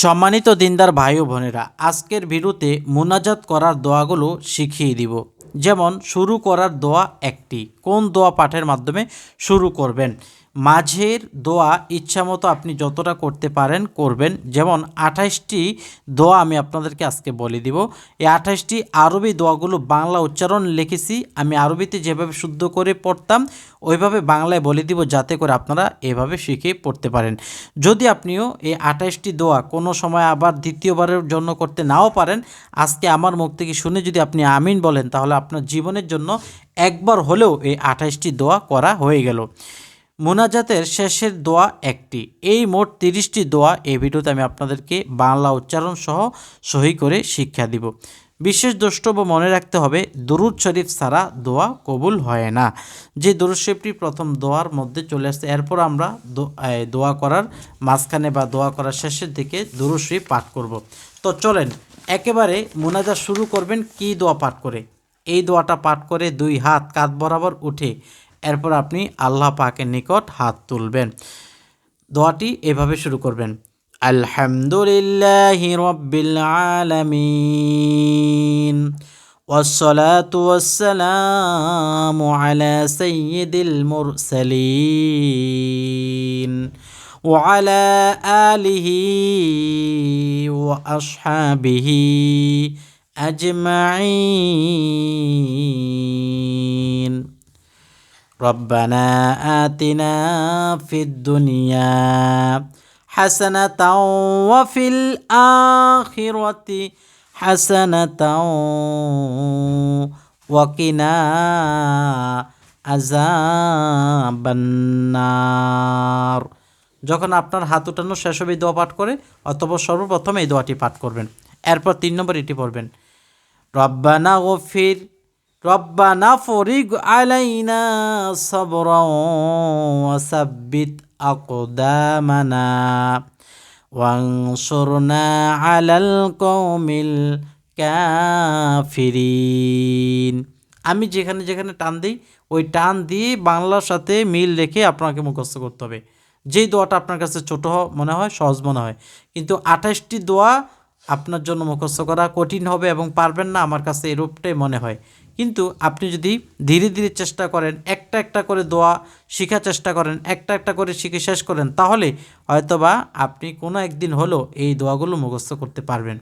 সম্মানিত দিনদার ভাই ও বোনেরা আজকের ভিডিওতে মোনাজাত করার দোয়াগুলো শিখিয়ে দিব। যেমন শুরু করার দোয়া একটি। কোন দোয়া পাঠের মাধ্যমে শুরু করবেন? মাঝের দোয়া ইচ্ছামতো আপনি যতটা করতে পারেন করবেন। যেমন আঠাশটি দোয়া আমি আপনাদেরকে আজকে বলে দিব। এই আঠাশটি আরবি দোয়াগুলো বাংলা উচ্চারণ লিখেছি। আমি আরবিতে যেভাবে শুদ্ধ করে পড়তাম, ওইভাবে বাংলায় বলে দিব যাতে করে আপনারা এভাবে শিখে পড়তে পারেন। যদি আপনিও এই আঠাশটি দোয়া কোনো সময় আবার দ্বিতীয়বারের জন্য করতে নাও পারেন, আজকে আমার মুখ থেকে শুনে যদি আপনি আমিন বলেন, তাহলে আপনার জীবনের জন্য একবার হলেও এই আঠাশটি দোয়া করা হয়ে গেল। মোনাজাতের শেষের দোয়া একটি। এই মোট তিরিশটি দোয়া এই ভিডিওতে আমি আপনাদেরকে বাংলা উচ্চারণ সহ সহি করে শিক্ষা দিব। বিশেষ দ্রষ্টব্য মনে রাখতে হবে, দরুদ শরীফ ছাড়া দোয়া কবুল হয় না। যে দরুদ শরীফটি প্রথম দোয়ার মধ্যে চলে আসছে, এরপর আমরা দোয়া করার মাঝখানে বা দোয়া করার শেষের দিকে দরুদ শরীফ পাঠ করব। তো চলেন, একেবারে মোনাজাত শুরু করবেন, কি দোয়া পাঠ করে? এই দোয়াটা পাঠ করে দুই হাত কাঁধ বরাবর উঠে এরপর আপনি আল্লাহ পাকের নিকট হাত তুলবেন দোয়াটি এভাবে শুরু করবেন আলহামদুলিল্লাহ রব্বিল আলামিন والصلاة والسلام على سيد المرسلين وعلى آله وأصحابه أجمعين ربنا آتنا في الدنيا حسنة وفي الآخرة حسنة وقنا عذاب النار যখন আপনার হাত উঠানো শেষ হবে এই দোয়া পাঠ করে অথবা সর্বপ্রথম এই দোয়াটি পাঠ করবেন এরপর তিন নম্বর এটি পড়বেন রব্বানা গফির, রব্বানা ফরিগ আলাইনা সবরা ওয়াসাব্বিত আকদামানা ওয়ানসুরনা আলাল কওমিল কাফিরিন। আমি যেখানে যেখানে টান দিই, ওই টান দিয়ে বাংলার সাথে মিল রেখে আপনাকে মুখস্থ করতে হবে। যেই দোয়াটা আপনার কাছে ছোট মনে হয়, সহজ মনে হয়। কিন্তু আঠাশটি দোয়া আপনার জন্য মুখস্থ করা কঠিন হবে এবং পারবেন না আমার কাছে এরূপটাই মনে হয় কিন্তু আপনি যদি ধীরে ধীরে চেষ্টা করেন একটা একটা করে দোয়া শেখার চেষ্টা করেন একটা একটা করে শিখে শেষ করেন তাহলে হয়তোবা আপনি কোনো একদিন হলেও এই দোয়াগুলো মুখস্থ করতে পারবেন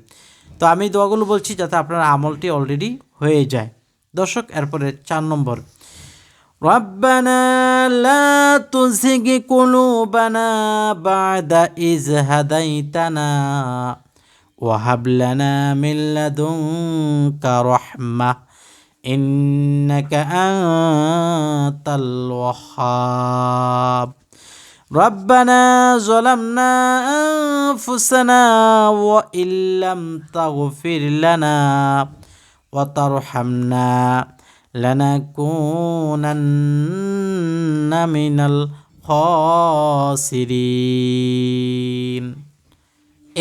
তো আমি এই দোয়াগুলো বলছি যাতে আপনার আমলটি অলরেডি হয়ে যায় দর্শক এরপরে চার নম্বর ربنا لا تزغ قلوبنا بعد إذ هديتنا وهب لنا من لدنك رحمة إنك أنت الوهاب. ربنا ظلمنا أنفسنا وإن لم تغفر لنا وترحمنا لنكونن من الخاسرين.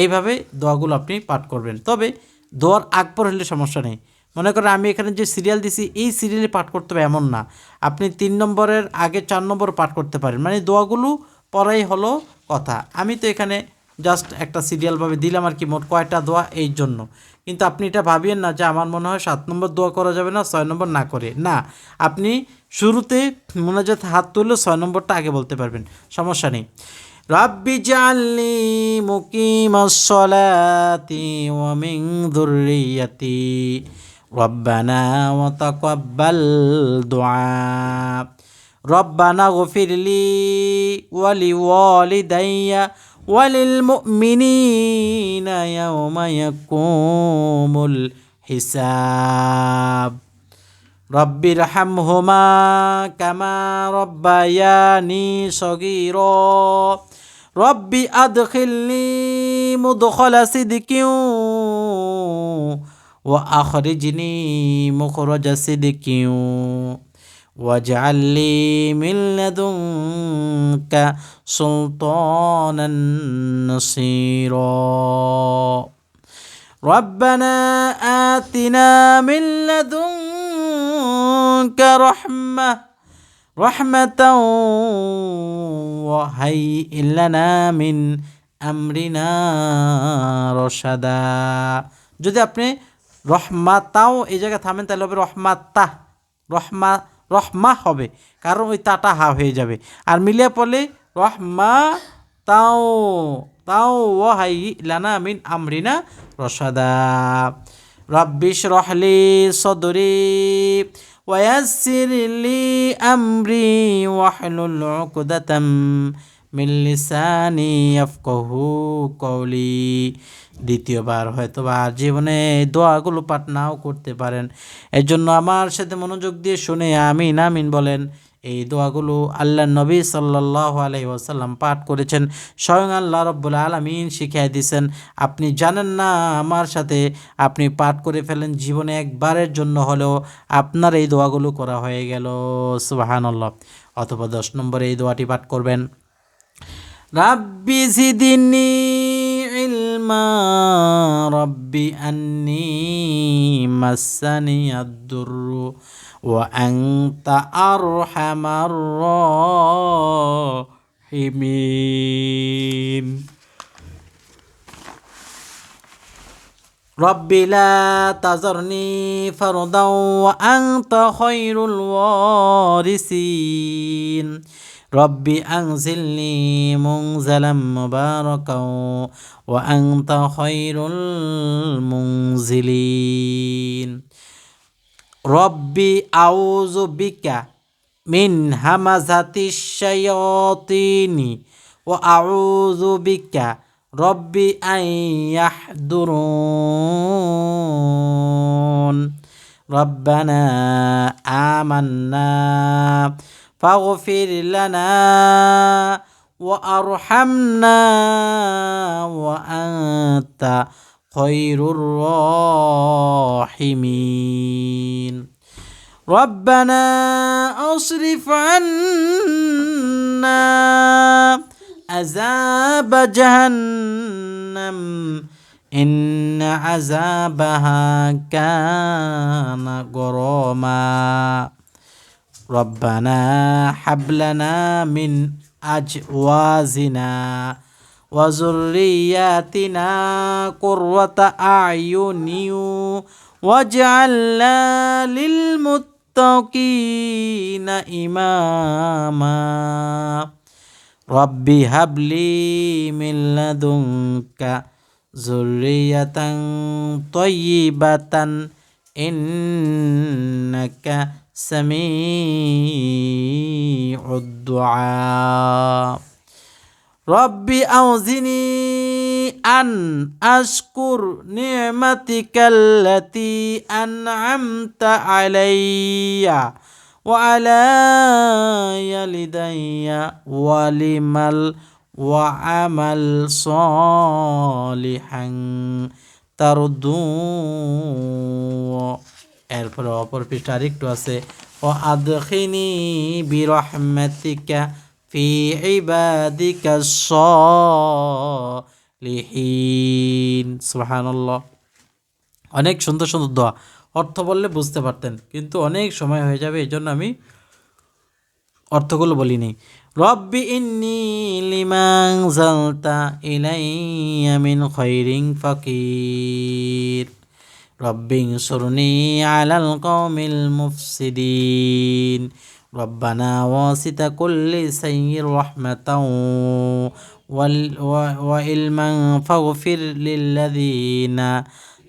এইভাবে দোয়াগুলো আপনি পাঠ করবেন। তবে দোয়ার আকবর হলে সমস্যা নেই। মনে করেন আমি এখানে যে সিরিয়াল দিছি, এই সিরিয়ালে পাঠ করতে হবে এমন না। আপনি তিন নম্বরের আগে চার নম্বর পাঠ করতে পারেন। মানে দোয়াগুলো পরাই হলো কথা। আমি তো এখানে জাস্ট একটা সিরিয়ালভাবে দিলাম আর কি, মোট কয়টা দোয়া এই জন্য। কিন্তু আপনি এটা ভাবিয়েন না যে আমার মনে হয় সাত নম্বর দোয়া করা যাবে না, ছয় নম্বর না করে। না, আপনি শুরুতে মোনাজাত হাত তুললে ছয় নম্বরটা আগে বলতে পারবেন। সমস্যা নেই। رب اجعل لي مقيم الصلاة ومن ذريتي ربنا وتقبل دعاء ربنا اغفر لي ولوالدي وللمؤمنين يوم يقوم الحساب رب ارحمهما كما ربياني صغيرا رب أدخلني مدخل صدق وأخرجني مخرج صدق واجعل لي من لدنك سلطانا نصيرا. ربنا آتنا من لدنك رحمة رحمة وهيئ لنا من আমরিনা রসাদা যদি আপনি রহমাতাও এই জায়গায় থামেন তাহলে হবে রহমাতা রহমা রহমা হবে কারণ ওই তাটা হা হয়ে যাবে আর মিলিয়ে পড়লে রহমা তাও তাও ও হাই লানা মিন আমরিনা রসাদা রব্বিশ রহলি সদরি ويسر لي أمري واحلل عقدة من লিসানি ইয়াফকাহু কওলি দ্বিতীয়বার হয়তো বা জীবনে দোয়াগুলো পাঠ নাও করতে পারেন এর জন্য আমার সাথে মনোযোগ দিয়ে শুনে আমিন আমিন বলেন এই দোয়াগুলো আল্লাহ নবী সাল্লাহ আলহি ওসাল্লাম পাঠ করেছেন। স্বয়ং আল্লাহ রব্বুল আলমিন শিখিয়ে দিয়েছেন, আপনি জানেন না আমার সাথে আপনি পাঠ করে ফেলেন, জীবনে একবারের জন্য হলেও আপনার এই দোয়াগুলো করা হয়ে গেল। সুবাহানল্লাহ। অথবা দশ নম্বরে এই দোয়াটি পাঠ করবেন। রাব্বি জিদিনী ইলমা, রব্বি আন্নি মাসানি আদুরু وأنت أرحم الراحمين. رب لا تذرني فردا وأنت خير الوارثين. رب أنزلني منزلا مباركا وأنت خير المنزلين. রব্বি আউযু বিকা মিন হামাজাতি শায়াতিনি ও আউযু বিকা রব্বি আইয়াহদুরুন ربنا آمنا فاغفر لنا وأرحمنا وأنت خير الراحمين. ربنا أصرف عنا عذاب جهنم. إن عذابها كان غراما. ربنا حب لنا من أجوازنا. وذرياتنا قرة أعين واجعلنا للمتقين إماما رب هب لي من لدنك ذرية طيبة إنك سميع الدعاء ربي أوزني أن أشكر نعمتك التي أنعمت علي وعلى يلدي ولمل وعمل صالحا تردو এরপরে অপর পৃষ্ঠা আরেকটু আছে ও আদখিনী বিরহমাতিকা ফি ইবাদিকা সলিহিন সুবহানাল্লাহ। অনেক সুন্দর সুন্দর দোয়া। অর্থ বললে বুঝতে পারতেন, কিন্তু অনেক সময় হয়ে যাবে এই জন্য আমি অর্থগুলো বলিনি। রব্বি ইন্নি লিমাং জালতা ইলাইয়া মিন খৈরিং ফকির। রব্বিং সুরনি আলাল কওমিল মুফসিদিন। ربنا واسط كل سيء رحمة وعلما فاغفر للذين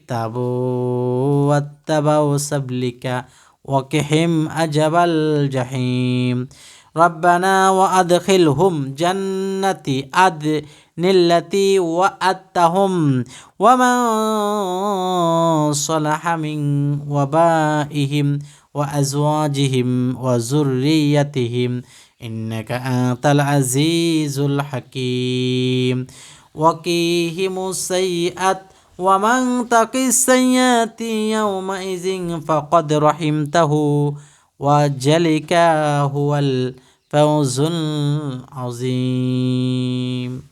تابوا واتبعوا سبلك وكحم أجب الجحيم. ربنا وأدخلهم جنة أدن التي وأتهم ومن صلح من وبائهم وأزواجهم وذريتهم إنك أنت العزيز الحكيم. وقيهم السيئات ومن تق السيئات يومئذ فقد رحمته وجلك هو الفوز العظيم.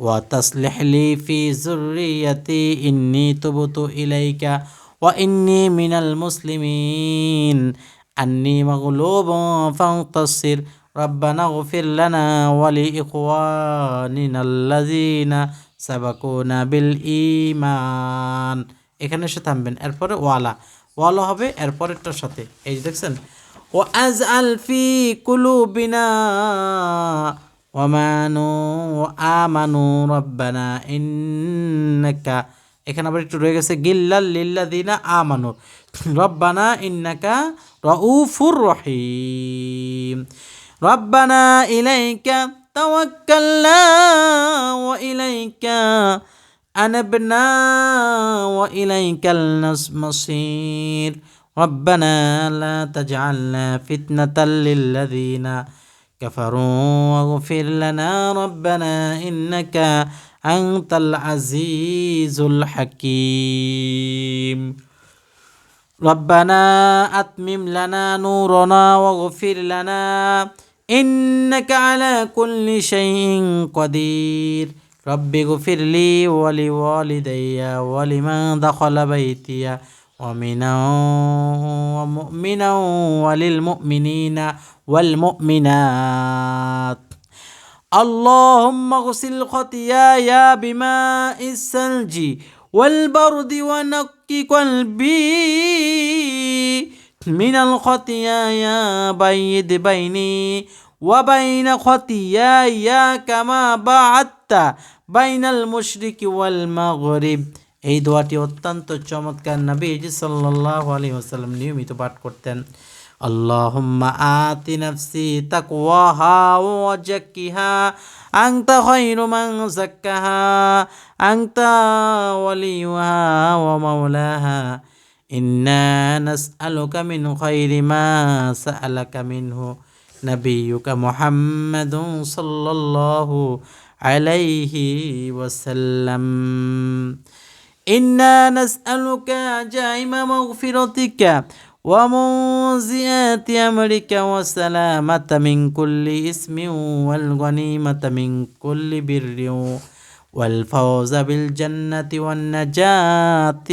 وتصلح لي في ذريتي إني تبت إليك وإني من المسلمين أني مغلوب فانتصر ربنا اغفر لنا ولإخواننا الذين سبقونا بالإيمان এখানে এসে থামবেন এরপরে ওয়ালা ওয়ালা হবে এরপরেরটার সাথে এই যে দেখছেন ও আজ আলফি কুলুবিনা ওমানু আমানু রব্বানা ইন্নাকা এখানে আবার একটু রয়ে গেছে গিল্লাল লিল্লাদিনা আমানু রব্বানা ইন্নাকা রউফুর রহিম রব্বানা ইলাইকা তাওয়াক্কালনা ওয়া ইলাইকা أنبنا وإليك المصير ربنا لا تجعلنا فتنة للذين كفروا واغفر لنا ربنا إنك أنت العزيز الحكيم. ربنا أتمم لنا نورنا واغفر لنا. إنك على كل شيء قدير. رب اغفر لي ولوالدي ولمن دخل بيتي ومنا ومؤمنا وللمؤمنين والمؤمنات. اللهم اغسل خطاياي بماء الثلج والبرد ونقي قلبي من الخطايا بيد بيني وبين خطاياي كما بعدت بين المشرك والمغرب এই দোয়াটি অত্যন্ত চমৎকার নবী সাল্লাল্লাহু আলাইহি ওয়াসাল্লাম নিয়মিত পাঠ করতেন اللهم آت نفسي تقواها وزكها أنت خير من زكاها أنت وليها ومولاها إنا نسألك من خير ما سألك منه نبيك محمد صلى الله عليه وسلم إنا نسألك عجائم مغفرتك ومنزئات أمرك والسلامة من كل اسم والغنيمة من كل بر والفوز بالجنة والنجاة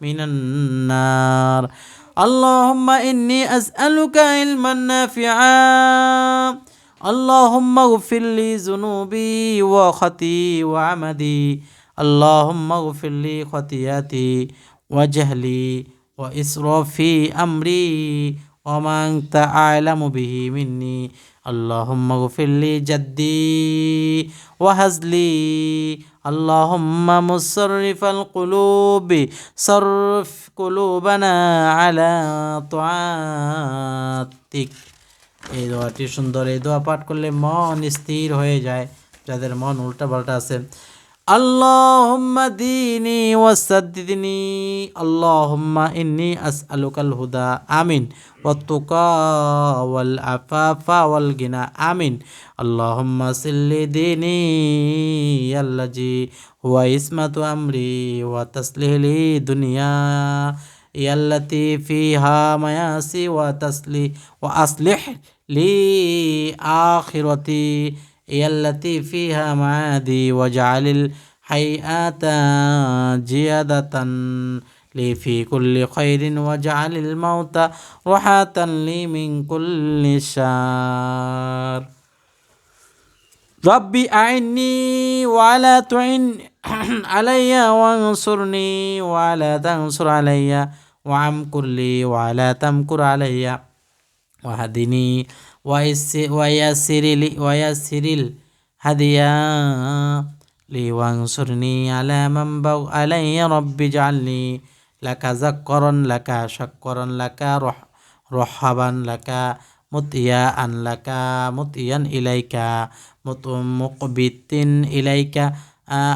من النار. اللهم إني أسألك علما نافعا. اللهم اغفر لي ذنوبي وخطي وعمدي. اللهم اغفر لي خطيئتي وجهلي وإسرافي أمري وما أنت أعلم به مني اللهم اغفر لي جدي وهزلي اللهم مصرف القلوب صرف قلوبنا على طاعتك এই দোয়াটি সুন্দর এই দোয়া পাঠ করলে মন স্থির হয়ে যায় যাদের মন উল্টা পাল্টা আছে اللهم ديني وسددني. اللهم إني أسألك الهدى. آمين. والتقى والعفاف والغنى. آمين. اللهم سل ديني الذي هو اسمة أمري وتسليه لي دنيا التي فيها مياسي وتسلي وأصلح لي آخرتي. هي التي فيها معادي واجعل الحيئات جيادة لي في كل خير واجعل الموت راحة لي من كل شر. ربي أعني ولا تعن علي وانصرني ولا تنصر علي وعمكر لي ولا تمكر علي. وهدني ওয়াসিরিল ওয়াসিরিল হাদিয়া লি ওয়াংসুরনি আলা মাম্বাউ আলাইয়া রব্বি জালনি লাকা জাক্করন লাকা শাক্করন লাকা রহ রহাবান লাকা মুতিয়া আন লাকা মুতিয়ান ইলাইকা মুতুম মুকবিতিন ইলাইকা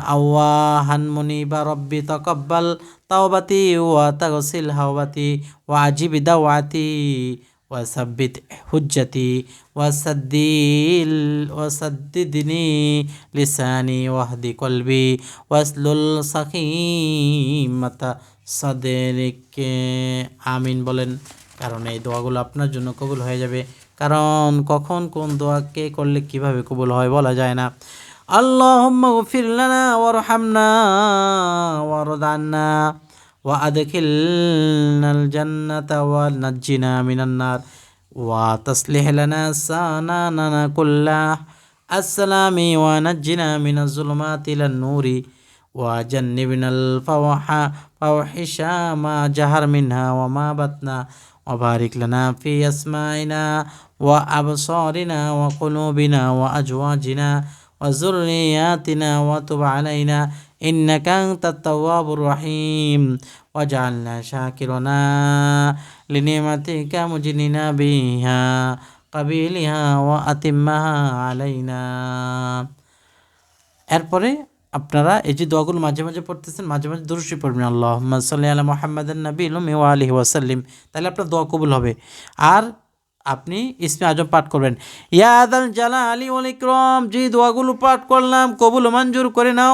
আওয়াহান মুনিবা রব্বি তকব্বাল তাওবাতি ওয়া তাগসিল হাওবাতি ওয়া আজিবি দাওয়াতি ওয়াসাব্বিত হুজ্জাতি ওয়াসাদ্দিল ওয়াসাদ্দিদনি লিসানি ওয়াহদি কলবি ওয়াসলুল সাকিমাতা সাদেরিকে আমিন বলেন। কারণ এই দোয়াগুলো আপনার জন্য কবুল হয়ে যাবে। কারণ কখন কোন দোয়া কে করলে কীভাবে কবুল হয় বলা যায় না। আল্লাহ ওর হামনা ওর দান্না وأدخلنا الجنة ونجنا من النار. وتصلح لنا ساناننا كله السلام ونجنا من الظلمات إلى النور. وجنبنا الفواحش ما جهر منها وما بطنا. وبارك لنا في أسمائنا وأبصارنا وقلوبنا وأزواجنا وذرياتنا. وتب علينا إنك أنت التواب الرحيم واجعلنا شاكرنا لنعمتك مجننا بها قبيلها وأتمها علينا এরপরে আপনারা এই যে দোয়াগুলো মাঝে মাঝে পড়তেছেন মাঝে মাঝে দুরুশি পড়বেন আল্লাহ সাল্লি আলা মোহাম্মদ নবী ইলম আলহি ওয়াসাল্লিম তাহলে আপনার দোয়া কবুল হবে আর আপনি ইসমে আজম পাঠ করবেন ইয়াদাল জালা আলী ওল ইকরম যে দোয়াগুলো পাঠ করলাম কবুল মঞ্জুর করে নাও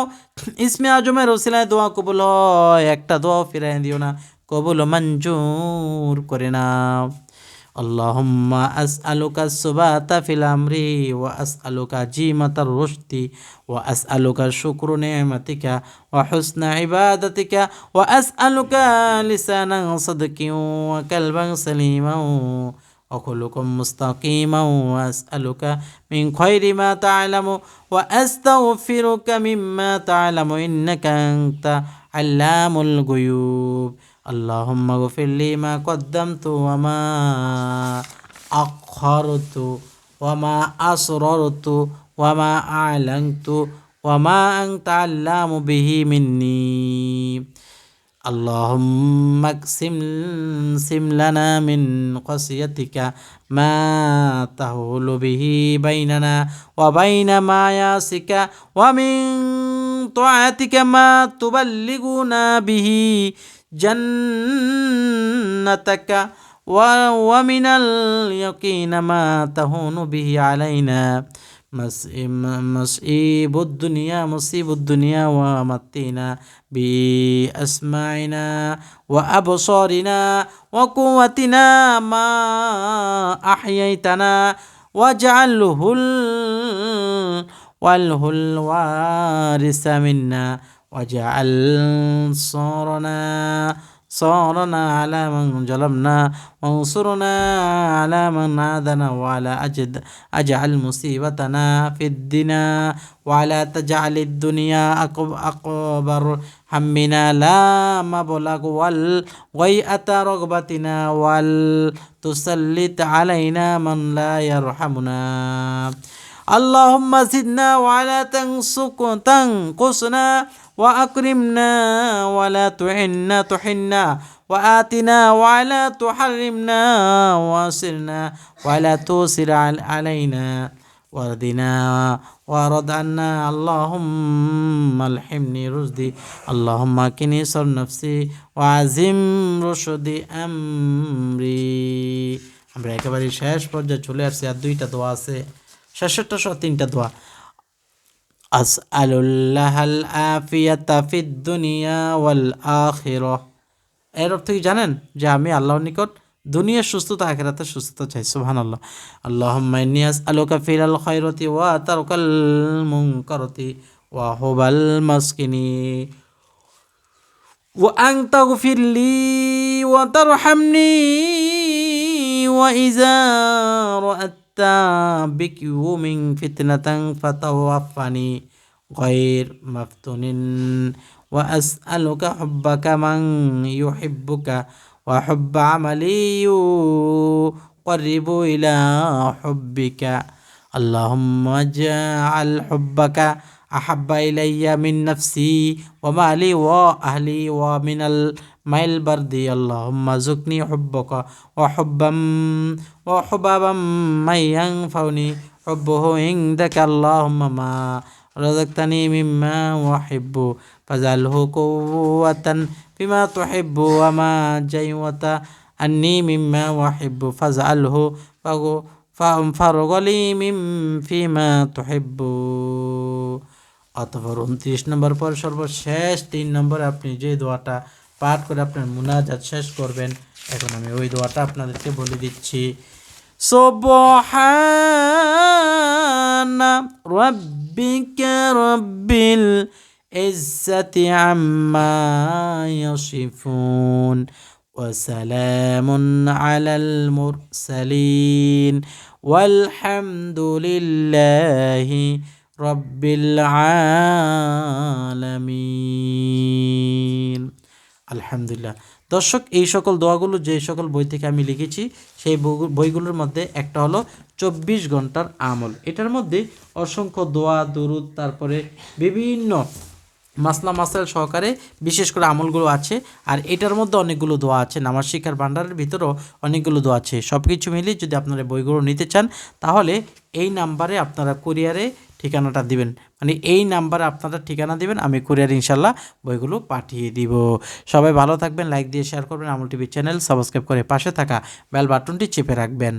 ইসমে আজমের ওসিলায় দোয়া কবুল হয় একটা দোয়া ফিরাই দিও না কবুল মঞ্জুর করে নাও اللهم أسألك السبات في الأمر وأسألك جيمة الرشد وأسألك شكر نعمتك وحسن عبادتك وأسألك لسانا صدق وكلبا سليما وخلقا مستقيما وأسألك من خير ما تعلم وأستغفرك مما تعلم إنك أنت علام الغيوب. اللهم اغفر لي ما قدمت وما أخرت وما أسررت وما أعلنت وما أنت علام به مني. اللهم اقسم سم لنا من خشيتك ما تهول به بيننا وبين ياسك ومن طاعتك ما تبلغنا به جنتك ومن اليقين ما تهون به علينا. مصيب الدنيا مصيب الدنيا ومتينا بأسماعنا وأبصارنا وقوتنا ما أحييتنا واجعله واله الوارث منا واجعل صارنا صارنا على من ظلمنا وانصرنا على من عادنا وعلى أجد أجعل مصيبتنا في الدنا وعلى تجعل الدنيا أكبر همنا. لا مبلغ والغيئة رغبتنا والتسلط علينا من لا يرحمنا. اللهم زدنا وعلى تنقصنا وأكرمنا ولا تعنا تحنا وآتنا ولا تحرمنا واسرنا ولا توسر علينا وردنا ورد عنا اللهم الحمني رشدي اللهم كني صر نفسي وعزم رشدي أمري আমরা একেবারে শেষ পর্যায়ে চলে আসছি আর দুইটা দোয়া আছে শেষেরটা সহ তিনটা দোয়া আসআলুল্লাহাল আফিয়াতা ফিদ দুনিয়া ওয়াল আখিরাহ এর অর্থ কি জানেন যে আমি আল্লাহর নিকট দুনিয়ার সুস্থতা আখেরাতে সুস্থতা চাই সুবহান আল্লাহ আল্লাহুম্মা ইন্নী আসআলুকা ফিলাল খায়রাতি ওয়া তারকাল মুনকারাতি ওয়া হুবাল মাসকিনি وأن تغفر لي وترحمني وإذا رأت بكيو من فتنة فتوفني غير مفتون وأسألك حبك من يحبك وحب عملي يقرب إلى حبك اللهم اجعل حبك أحب إلي من نفسي ومالي وأهلي ومن الماء البرد اللهم زكني حبك وحبا وحبابا من ينفعني حبه عندك اللهم ما رزقتني مما أحب فاجعله قوة فيما تحب وما جيوة أني مما أحب فاجعله فارغ لي من فيما تحب অতপর উনত্রিশ নম্বর পর সর্বশেষ তিন নম্বরে আপনি যে দোয়াটা পাঠ করে আপনার মুনাজাত শেষ করবেন এখন আমি ওই দোয়াটা আপনাদেরকে বলে দিচ্ছি সুবহানা রাব্বিকা রাব্বিল ইজ্জাতি আম্মা ইয়াসিফুন وسلام على المرسلين والحمد لله رب العالمين আলহামদুলিল্লাহ। দর্শক, এই সকল দোয়াগুলো, যে সকল বই থেকে আমি লিখেছি, সেই বইগুলোর মধ্যে একটা হলো চব্বিশ ঘণ্টার আমল। এটার মধ্যে অসংখ্য দোয়া, দরুদ, তারপরে বিভিন্ন মাসলা মাসাল সহকারে বিশেষ করে আমলগুলো আছে। আর এটার মধ্যে অনেকগুলো দোয়া আছে। নামাজ শিক্ষার ভাণ্ডারের ভিতরেও অনেকগুলো দোয়া আছে। সব কিছু মিলিয়ে যদি আপনারা বইগুলো নিতে চান, তাহলে এই নাম্বারে আপনারা কুরিয়ারে ঠিকানাটা দিবেন। মানে এই নাম্বারে আপনারা ঠিকানা দিবেন, আমি কুরিয়ার ইনশাল্লাহ বইগুলো পাঠিয়ে দিব। সবাই ভালো থাকবেন লাইক দিয়ে শেয়ার করবেন। আমল টিভি চ্যানেল সাবস্ক্রাইব করে পাশে থাকা বেল বাটনটি চেপে রাখবেন।